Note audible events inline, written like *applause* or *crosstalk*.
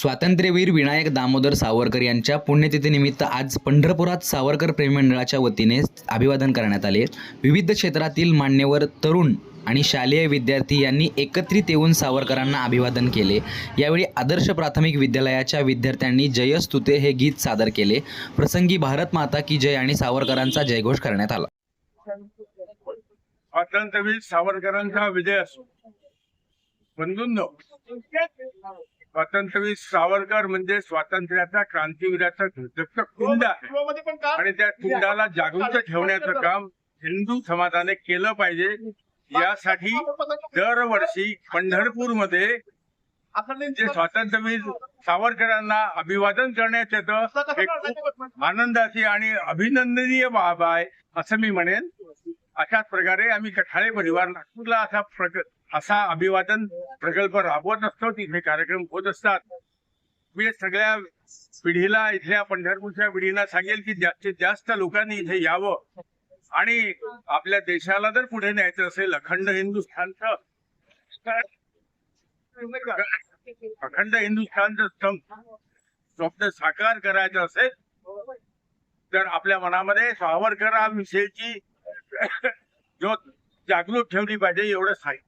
स्वातंत्र्यवीर विनायक दामोदर सावरकर यांच्या पुण्यतिथीनिमित्त आज पंढरपुरात सावरकर प्रेमी मंडळाच्या वतीने अभिवादन करण्यात आले. विविध क्षेत्रातील मान्यवर तरुण आणि शालेय विद्यार्थी यांनी एकत्रित येऊन सावरकरांना अभिवादन केले. यावेळी आदर्श प्राथमिक विद्यालयाच्या विद्यार्थ्यांनी जयस्तुते हे गीत सादर केले. प्रसंगी भारत माता की जय आणि सावरकरांचा जयघोष करण्यात आला. स्वातंत्र्यवीर सावरकरांचा विजय असो. स्वातंत्र्यवीर सावरकर म्हणजे स्वातंत्र्याचा क्रांतीवीराचा कुंड आहे. आणि त्या कुंडाला जागृत ठेवण्याचं काम हिंदू समाजाने केलं पाहिजे. यासाठी दरवर्षी पंढरपूरमध्ये जे स्वातंत्र्यवीर सावरकरांना अभिवादन करण्यात येतं आनंदाची आणि अभिनंदनीय बाब आहे असं मी म्हणेन. अशाच प्रकारे आम्ही कठाळे परिवार नागपूरला असा प्रक असा अभिवादन प्रकल्प राबवत असतो. तिथे कार्यक्रम होत असतात. मी सगळ्या पिढीला इथल्या पंढरपूरच्या पिढीला सांगेल की जास्तीत जास्त लोकांनी इथे यावं. आणि आपल्या देशाला जर पुढे न्यायचं असेल अखंड हिंदुस्थानचं अखंड हिंदुस्थानचं स्तंभ स्वप्न साकार करायचं असेल तर आपल्या मनामध्ये सावरकरांविषयीची *laughs* जो जागृत ठेवली पाहिजे एवढंच आहे.